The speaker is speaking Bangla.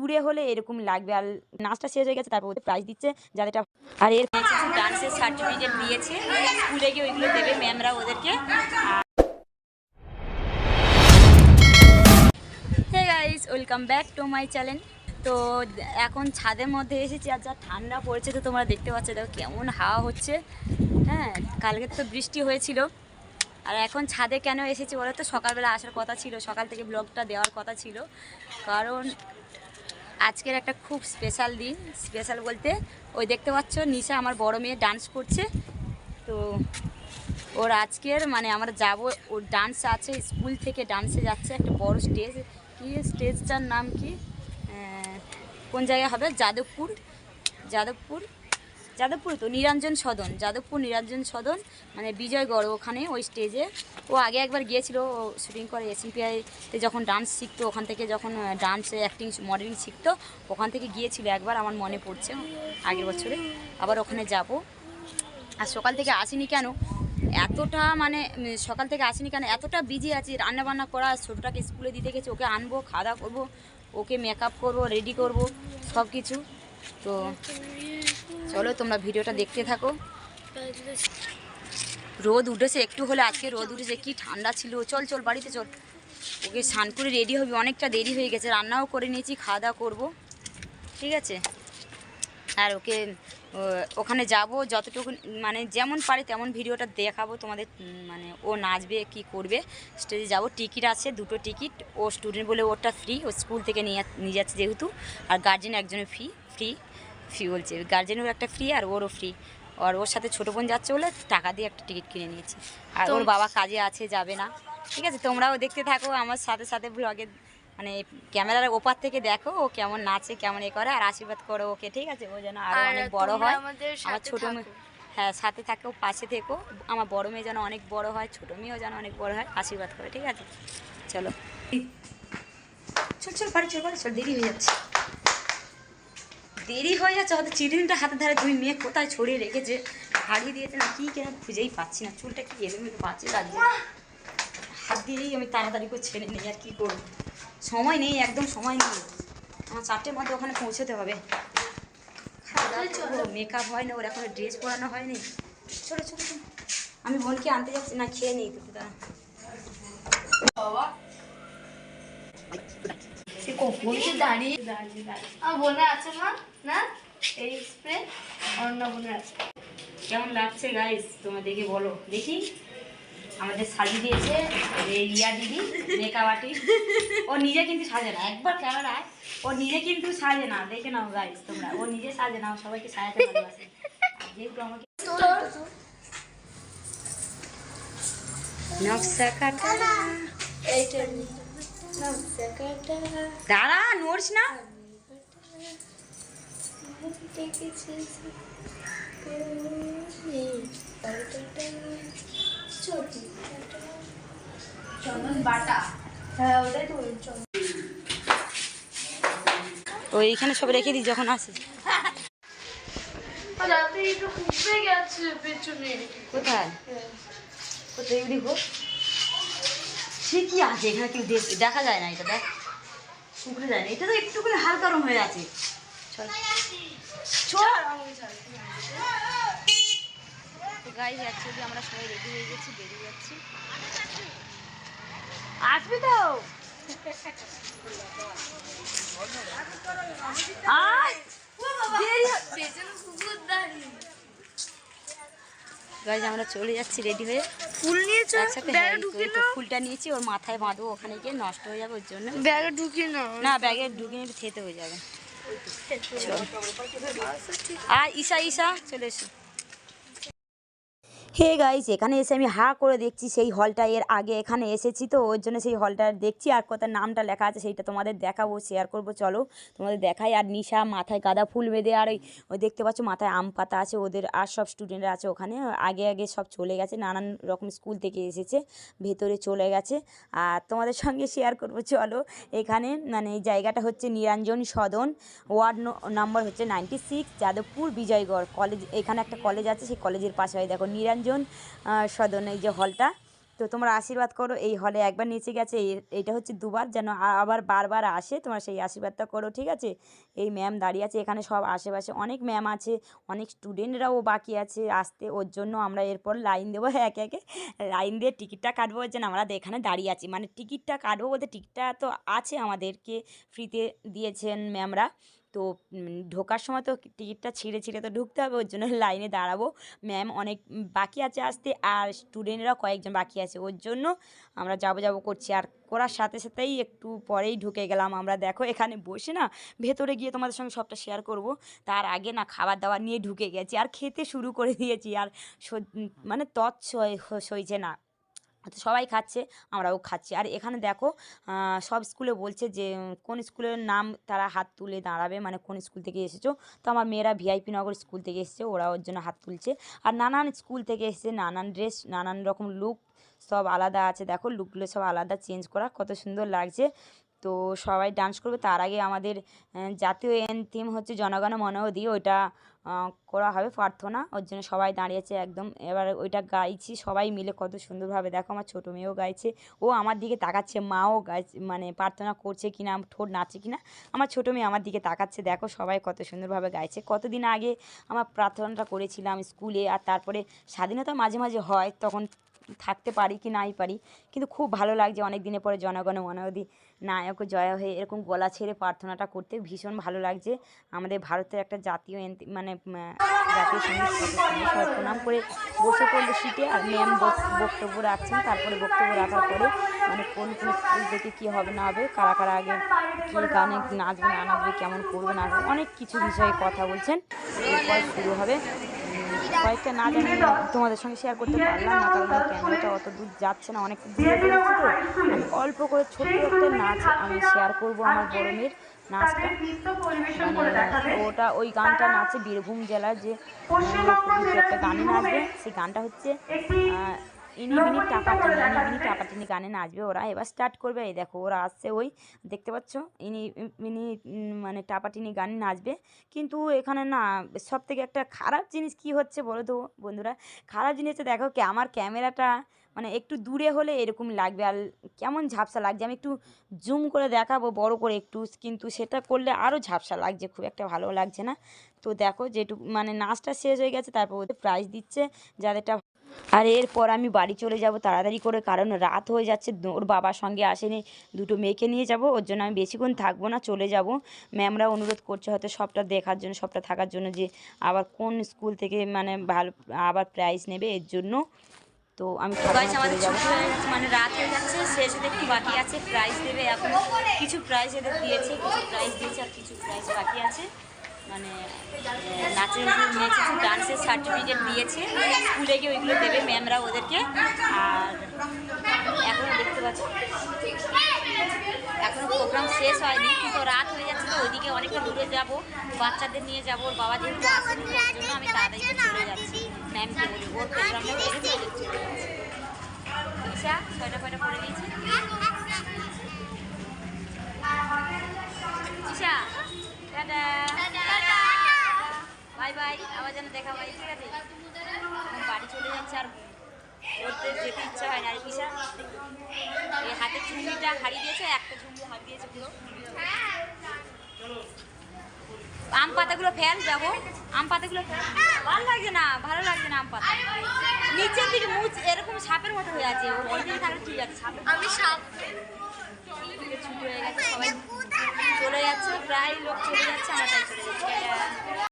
দূরে হলে এরকম লাগবে। আর নাচটা শেষ হয়ে গেছে, তারপর ওদের প্রাইজ দিচ্ছে যাদেরটা আর এর ডান্সের সার্টিফিকেট দিয়েছে স্কুলে গিয়ে ওইগুলো দেবে ম্যামরা ওদেরকে। Guys welcome back to my channel তো এখন ছাদের মধ্যে এসেছি, আর যা ঠান্ডা পড়েছে তো তোমরা দেখতে পাচ্ছ, দেখো কেমন হাওয়া হচ্ছে। হ্যাঁ কালকে তো বৃষ্টি হয়েছিল। আর এখন ছাদে কেন এসেছি বলো তো সকালবেলা আসার কথা ছিল, সকাল থেকে ব্লগটা দেওয়ার কথা ছিল। কারণ আজকের একটা খুব স্পেশাল দিন। স্পেশাল বলতে, ওই দেখতে পাচ্ছ, নিশা আমার বড় মেয়ে ডান্স করছে। তো ওর আজকের মানে আমরা যাব, ওর ডান্স আছে স্কুল থেকে ডান্সে যাচ্ছে, একটা বড় স্টেজ কি স্টেজটার নাম কি? কোন জায়গায় হবে? যাদবপুর। যাদবপুর। যাদবপুর তো নিরঞ্জন সদন, যাদবপুর নিরঞ্জন সদন মানে বিজয়গড়, ওখানে ওই স্টেজে ও আগে একবার গিয়েছিল, ও শুটিং করে এসএমপিআইতে যখন ডান্স শিখতো, ওখান থেকে যখন ডান্সে অ্যাক্টিং মডেলিং শিখতো, ওখান থেকে গিয়েছিল একবার, আমার মনে পড়ছে আগের বছরে। আবার ওখানে যাব। আর সকাল থেকে আসিনি কেন? এতটা মানে সকাল থেকে আসিনি কেন? এতটা বিজি আছি রান্না বান্না করা, ছোটোটাকে স্কুলে দিতে গেছি, ওকে আনব, খাওয়া দাওয়া করব, ওকে মেকআপ করব রেডি করব সব কিছু তো চলো, তোমরা ভিডিওটা দেখতে থাকো। রোদ উঠেছে, একটু হলে আজকে রোদ উঠেছে, কি ঠান্ডা ছিল। চল চল, বাড়িতে চল। ওকে, স্নান করে রেডি হবি, অনেকটা দেরি হয়ে গেছে, রান্নাও করে নিয়েছি, খাওয়া দাওয়া করব। ঠিক আছে? আর ওকে ওখানে যাব, যতটুকু মানে যেমন পারে তেমন ভিডিওটা দেখাবো তোমাদের মানে ও নাচবে, কি করবে। স্টেজে যাব, টিকিট আছে, দুটো টিকিট। ও স্টুডেন্ট বলে ওটা ফ্রি ও স্কুল থেকে নিয়ে নিয়ে যাচ্ছে যেহেতু। আর গার্জেন একজনের ফ্রি ফ্রি ফ্রি বলছে। গার্জেনেরও একটা ফ্রি আর ওরও ফ্রি আর ওর সাথে ছোটো বোন যাচ্ছে বলে টাকা দিয়ে একটা টিকিট কিনে নিয়েছি। আর ওর বাবা কাজে আছে যাবে না। ঠিক আছে তোমরাও দেখতে থাকো আমার সাথে সাথে ব্লগে মানে ক্যামেরার ওপার থেকে দেখো ও কেমন নাচে কেমন এ করে আর আশীর্বাদ করো ওকে ঠিক আছে? ও যেন আরও আর অনেক বড় হয়। আমার ছোট মেয়ে হ্যাঁ সাথে থাকো পাশে থেকো। আমার বড় মেয়ে যেন অনেক বড় হয় ছোট মেয়েও যেন অনেক বড় হয় আশীর্বাদ করে ঠিক আছে? চলো। চল চল বাড়ি চল বাড়ি চল দেরি হয়ে যাচ্ছে। দেরি হয়ে যাচ্ছে হয়তো চিরুনিটা হাতে ধারে দুই মেয়ে কোথায় ছড়িয়ে রেখেছে। হারিয়ে দিয়েছে না কি কেন খুঁজেই পাচ্ছি না? চুলটা কি এলোমেলো পাচ্ছে লাগছে? হাত দিয়েই আমি তাড়াতাড়ি করে ছেড়ে নিই আর কী করব? সময় নেই একদম সময় নেই। আমার চারটের মধ্যে ওখানে পৌঁছতে হবে। মেকআপ হয় না ওর এখন ড্রেস পরানো হয়নি। চলো চলো। আমি বোনকে আনতে যাচ্ছি না খেয়ে নিই তো দাঁড়া। সে কখন? সে দাঁড়িয়ে আমার বোনে আছে মা না? এই স্প্রে অন্য বোনে আছে। কেমন লাগছে গাইস তোমরা দেখে বলো। দেখি। আমাদের সাজিয়ে দিয়েছে এই রিয়া দিদি মেকআপ আর্টিস্ট ও নিজে কিন্তু সাজে না একবার ক্যামেরায়। ও নিজে কিন্তু সাজে না দেখে নাও গাইস তোমরা। ও নিজে সাজে না ও সবাইকে সাজাতে ভালোবাসে। যেহেতু আমাকে নকশা কাটা। এইটা দাঁড়া নড়ছ না। চন্দন বাটা। হ্যাঁ ওটাই তো বলি, চন্দন। ও এইখানে সব রেখে দিই যখন আসে। কোথায়? কোথায় দেখো ঠিকই আছে এখানে কেউ দেখ- দেখা যায় না এটা দেখ। শুকনো যায় না এটা তো একটুখানি হালকা রং হয়ে আছে। গাইজ অ্যাকচুয়ালি আমরা সবাই রেডি হয়ে গেছি বেরিয়ে যাচ্ছি। আসবি তো? আয়! দেরি পেছনে কুকুর দাঁড়িয়ে গাইজ আমরা চলে যাচ্ছি রেডি হয়ে। ফুল নিয়েছো? হ্যাঁ, ফুলটা নিয়েছি ওর মাথায় বাঁধবো ওখানে গিয়ে নষ্ট হয়ে যাবে ওর জন্য। ব্যাগে ঢুকিয়ে না না ব্যাগে ঢুকিয়ে থেতে হয়ে যাবে। আর ঈশা ঈশা চলে এসো। হে গাইস এখানে এসে আমি হা করে দেখছি, সেই হলটা এর আগে এখানে এসেছি তো, ওর জন্য সেই হলটা দেখছি, আর কোথায় নামটা লেখা আছে সেইটা তোমাদের দেখাবো শেয়ার করব, চলো। তোমাদের দেখাই, আর নিশা মাথায় গাঁদা ফুল বেঁধে, আর ওই দেখতে পাচ্ছ মাথায় আম পাতা আছে, ওদের আর সব স্টুডেন্টরা আছে ওখানে, আগে আগে সব চলে গেছে, নানান রকম স্কুল থেকে এসেছে, ভেতরে চলে গেছে। আর তোমাদের সঙ্গে শেয়ার করব, চলো। এখানে মানে এই জায়গাটা হচ্ছে নিরঞ্জন সদন, ওয়ার্ড নাম্বার হচ্ছে ninety six Jadavpur, Bijoygarh. College এখানে একটা কলেজ আছে, সেই কলেজের পাশে দেখো, নিরঞ্জন আহ, সদন এই যে হলটা। তো তোমরা আশীর্বাদ করো এই হলে একবার নিচে গেছে এইটা হচ্ছে দুবার যেন আবার বারবার আসে তোমরা সেই আশীর্বাদটা করো ঠিক আছে? এই ম্যাম দাঁড়িয়ে আছে এখানে সব আশেপাশে অনেক ম্যাম আছে অনেক স্টুডেন্টরাও বাকি আছে আসতে ওর জন্য আমরা এরপর লাইন দেবো একে একে লাইন দিয়ে টিকিটটা কাটবো জন্য আমরা এখানে দাঁড়িয়ে আছি। মানে টিকিটটা কাটবো বলতে টিকিটটা তো আছে আমাদেরকে ফ্রিতে দিয়েছেন ম্যামরা তো ঢোকার সময় তো টিকিটটা ছিঁড়ে ছিঁড়ে তো ঢুকতে হবে, ওর জন্য লাইনে দাঁড়াবো। ম্যাম অনেক, বাকি আছে আসতে, আর স্টুডেন্টরাও কয়েকজন বাকি আছে, ওর জন্য আমরা যাব যাব করছি। আর করার সাথে সাথেই একটু পরেই ঢুকে গেলাম আমরা। দেখো এখানে বসে না, ভেতরে গিয়ে তোমাদের সঙ্গে সবটা শেয়ার করব। তার আগে না খাবার দাবার নিয়ে ঢুকে গেছি, আর খেতে শুরু করে দিয়েছি। আর মানে তৎস সইছে না। সবাই খাচ্ছে, আমরাও খাচ্ছি। আর এখানে দেখো সব স্কুলে বলছে যে, কোন স্কুলের নাম তারা হাত তুলে দাঁড়াবে? মানে কোন স্কুল থেকে এসেছ? তো আমার মেয়েরা ভিআইপি নগর স্কুল থেকে এসেছে ওরা ওর জন্য হাত তুলছে। আর নানান স্কুল থেকে এসেছে, নানান ড্রেস, নানান রকম লুক, সব আলাদা আছে। দেখো, লুকগুলো সব আলাদা, চেঞ্জ করা। কত সুন্দর লাগছে। তো সবাই ডান্স করবে। তার আগে আমাদের জাতীয় থিম হচ্ছে জনগণ মন অধি ওইটা করা হবে প্রার্থনা। ওর জন্য সবাই দাঁড়িয়েছে একদম। এবার ওইটা গাইছি সবাই মিলে। কত সুন্দরভাবে। দেখো আমার ছোটো মেয়েও গাইছে। ও আমার দিকে তাকাচ্ছে, মাও গাইছে মানে প্রার্থনা করছে কিনা, ঠোঁট নাচে কিনা, আমার ছোটো মেয়ে আমার দিকে তাকাচ্ছে। দেখো সবাই কত সুন্দরভাবে গাইছে। কতদিন আগে আমার প্রার্থনাটা করেছিলাম স্কুলে, আর তারপরে স্বাধীনতা মাঝে মাঝে হয়, তখন থাকতে পারি কি নাই পারি। কিন্তু খুব ভালো লাগছে অনেক দিনের পরে জনগণ মনোদি নায়ক জয় হয়ে এরকম গলা ছেড়ে প্রার্থনাটা করতে ভীষণ ভালো লাগছে। আমাদের ভারতের একটা জাতীয় মানে জাতীয় সংগীত প্রণাম করে বসে পড়ল সিটে আর ম্যাম বক্তব্য রাখছেন। তারপরে বক্তব্য রাখার পরে মানে কোন কোন স্কুল থেকে কী হবে না হবে, কারা কারা আগে কী গানে নাচবে, না নাচবে, কেমন করবে না অনেক কিছু বিষয়ে কথা বলছেন। এরপর শুরু হবে কয়েকটা না জানি তোমাদের সঙ্গে শেয়ার করতে পারলাম না, কারণ ক্যামেরাটা অত দূর যাচ্ছে না, অনেক দূরে যাচ্ছে। তো আমি অল্প করে ছোট্ট একটা নাচ আমি শেয়ার করব আমার বড় মেয়ের নাচটা। মানে ওটা ওই গানটা নাচে বীরভূম জেলার যে একটা গানে নাচবে। সেই গানটা হচ্ছে ইনি বিনি টাপাটিনি ইনি বিনি টাপাটিনি গানে নাচবে ওরা। এবার স্টার্ট করবে এই দেখো ওরা আসছে ওই দেখতে পাচ্ছ? ইনি উম, মানে টাপাটিনি গানে নাচবে। কিন্তু এখানে না সব থেকে একটা খারাপ জিনিস কি হচ্ছে বলো তো বন্ধুরা? খারাপ জিনিস হচ্ছে দেখো কি আমার ক্যামেরাটা মানে একটু দূরে হলে এরকম লাগবে। আর কেমন ঝাপসা লাগছে? আমি একটু জুম করে দেখাবো বড় করে একটু কিন্তু সেটা করলে আরও ঝাপসা লাগছে খুব একটা ভালো লাগছে না। তো দেখো যেটুকু মানে নাচটা শেষ হয়ে গেছে তারপর ওদের প্রাইজ দিচ্ছে যাদেরটা আর এরপর আমি বাড়ি চলে যাব তাড়াতাড়ি করে কারণ রাত হয়ে যাচ্ছে ওর বাবার সঙ্গে আসেনি দুটো মেয়েকে নিয়ে যাব ওর জন্য আমি বেশিক্ষণ থাকব না চলে যাব। ম্যামরা অনুরোধ করছে হয়তো সবটা দেখার জন্য সবটা থাকার জন্য যে আবার কোন স্কুল থেকে মানে ভালো আবার প্রাইজ নেবে এর জন্য। তো আমি আমাদের মানে রাত হয়ে যাচ্ছে শেষ হতে একটু বাকি আছে প্রাইজ দেবে এখন। কিছু প্রাইজ এদের দিয়েছে কিছু প্রাইজ দিয়েছে আর কিছু প্রাইজ বাকি আছে। মানে নাচের নেচেছে ডান্সের সার্টিফিকেট দিয়েছে। স্কুলে গিয়ে ওইগুলো দেবে ম্যামরা ওদেরকে। আর এখনও দেখতে পাচ্ছ, এখনও প্রোগ্রাম শেষ হয়নি, কিন্তু রাত হয়ে যাচ্ছে তো, ওইদিকে অনেকটা দূরে যাব। বাচ্চাদের নিয়ে যাব, ওর বাবা যেহেতু আসেনি তো ওর জন্য আমি তাড়াতাড়ি করে চলে যাচ্ছি। ম্যামকে ওর প্রোগ্রামটা করে চলে যাচ্ছি। ছয়টা ফয়টা পরে দিয়েছে আবার যেন দেখা হয় ঠিক আছে? বাড়ি চলে যাচ্ছে আর ওদের যেতে ইচ্ছা হয় না। আর এই হাতের চুমড়িটা হারিয়ে দিয়েছে একটা চুমড়ি হারিয়ে দিয়েছে পুরো। আম পাতাগুলো ফেল যাব। আম পাতাগুলো ভালো লাগছে না ভালো লাগছে না আম পাতা। নিচের দিকে মুচ এরকম সাপের মতো হয়ে আছে। ওই দিকে তাহলে ঠিক আছে আমি সাপ। ছুটি হয়ে গেছে সবাই। চলে যাচ্ছে প্রায় লোক চলে যাচ্ছে আমরা তাই চলে